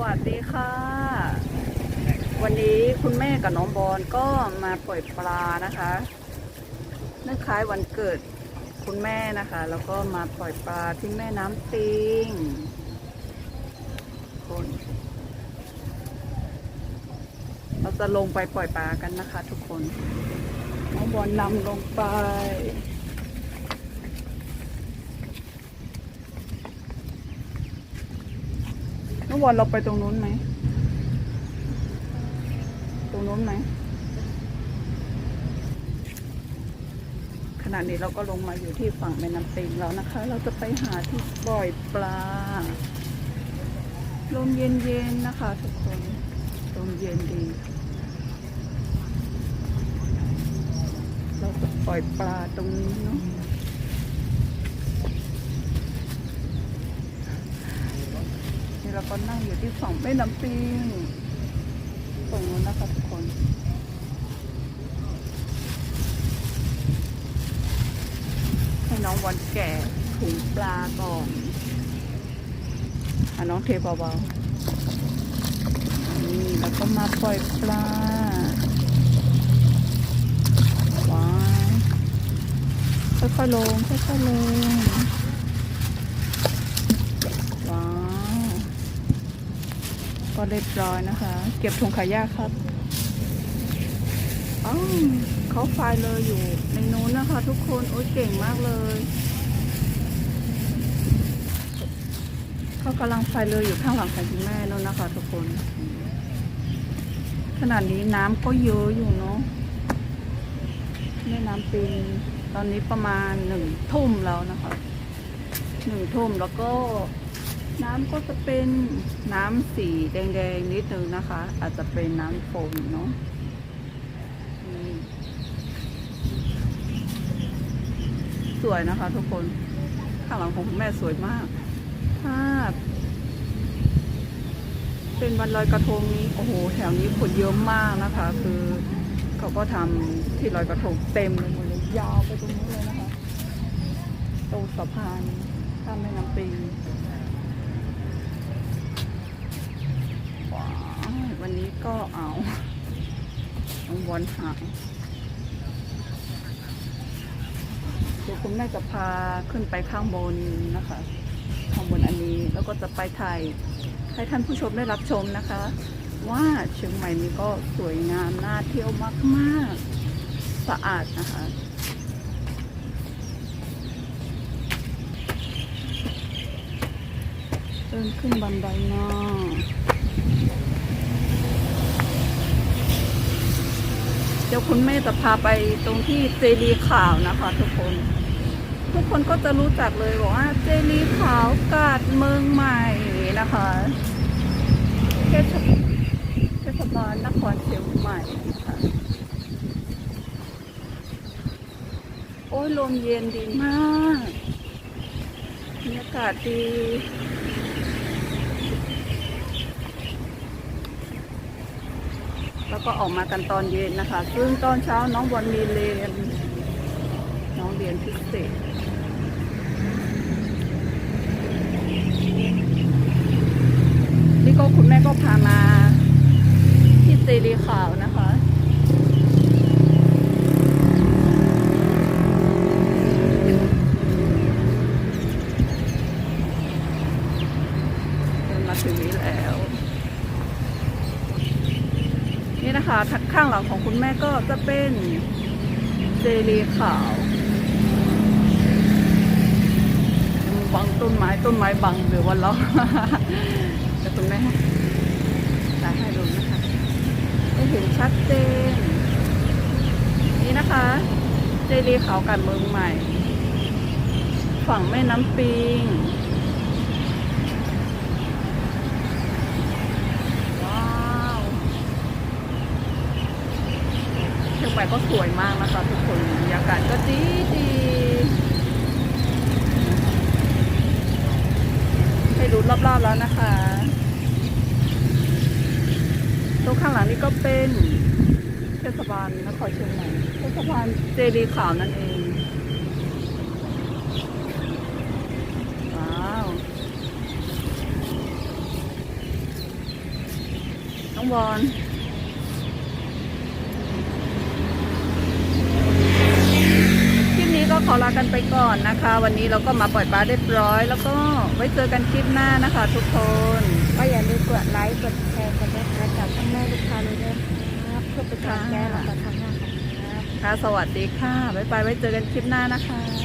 วัสดีค่ะ วันนี้คุณแม่กับน้องบอลก็มาปล่อยปลานะคะเนื่องคล้ายวันเกิดคุณแม่นะคะ แล้วก็มาปล่อยปลาที่แม่น้ำปิงคนเราจะลงไปปล่อยปลากันนะคะ ทุกคนน้องบอลนำลงไป น้องบอลเราไปตรงนู้นไหม ตรงนู้นไหม ขณะนี้เราก็ลงมาอยู่ที่ฝั่งแม่น้ำปิงแล้วนะคะ เราจะไปหาที่ปล่อยปลา ลมเย็นๆนะคะทุกคน ลมเย็นดี เราจะปล่อยปลาตรงนี้เนาะ เราก็นั่งอยู่ที่ฝั่งแม่น้ำปิงตรงนู้นนะคะทุกคนให้น้องวันแก่ถุงปลาก่อนอะน้องเทเบาๆนี่แล้วก็มาปล่อยปลาว้าค่อยๆลงค่อยๆลง ก็เรียบร้อยนะคะ เก็บถุงขายะครับอ้าวเขาไฟเลยอยู่ในนู้นนะคะ ทุกคนโอ้ยเก่งมากเลยเขากำลังไฟเลยอยู่ข้างหลังของคุณแม่นู่นนะคะ ทุกคน ขนาดนี้น้ำก็เยอะอยู่เนาะแม่น้ำปิงตอนนี้ประมาณหนึ่งทุ่มแล้วนะคะหนึ่งทุ่มแล้วก็ น้ำก็จะเป็นน้ำสีแดงๆนิดนึงนะคะ อาจจะเป็นน้ำฝนเนาะสวยนะคะทุกคน ข้างหลังของคุณแม่สวยมากภาพเป็นวันลอยกระทงนี้ โอ้โห แถวนี้คนเยอะมากนะคะ คือเขาก็ทำที่ลอยกระทงเต็มเลยหมดเลยยาวไปตรงนู้นเลยนะคะตรงสะพานข้ามแม่น้ำปิง ว้าววันนี้ ก็เอาน้องบอลหายเดี๋ยวคุณแม่จะพาขึ้นไปข้างบนนะคะ ข้างบนอันนี้แล้วก็จะไปถ่ายให้ท่านผู้ชมได้รับชมนะคะ ว่าเชียงใหม่นี้ก็สวยงามน่าเที่ยวมากๆ สะอาดนะคะเดินขึ้นบันไดมาเดี๋ยวคุณแม่จะพาไปตรงที่เจดีขาวนะคะ ทุกคน ทุกคนก็จะรู้จักเลยบอกว่าเจดีขาวกาดเมืองใหม่นะคะเทศเทศบาลนครเชียงใหม่ค่ะโอ้ยลมเย็นดีมากบรรยากาศดี แล้วก็ออกมากันตอนเย็นนะคะ ซึ่งตอนเช้าน้องบอลมีเรียนน้องเรียนพิเศษ นี่ก็คุณแม่ก็พามา ที่เจดีย์ขาวนะคะ เดินมาถึงนี้แล้ว นี่นะคะทัดข้างหลังของคุณแม่ก็จะเป็นเจดีขาวบังต้นไม้ต้นไม้บังหรือว่าล้อแต่คุณแม่ถ่ายให้ดูนะคะได้เห็นชัดเจน นี่นะคะ เจดีขาวกันเมืองใหม่ ฝั่งแม่น้ำปิง ว้าว เชียงใหม่ก็สวยมากนะคะทุกคนบรรยากาศก็ดีดีให้ดูรอบๆแล้วนะคะตรงข้างหลังนี้ก็เป็นเทศบาลนครเชียงใหม่เทศบาลเจดีขาวนั่นเองว้าวน้องบอลคลิปนี้ก็ขอลา กันไปก่อนนะคะ วันนี้เราก็มาปล่อยปลาเรียบร้อย แล้วก็ไว้เจอกันคลิปหน้านะคะ ทุกคน ก็อย่าลืมกดไลค์กดแชร์กดติดตามจากช่องแม่ลูกค้าเลยนะครับเพื่อเป็นกำลังใจให้เราทำหน้าของครับค่ะ สวัสดีค่ะ บ๊ายบาย ไว้เจอกันคลิปหน้านะคะ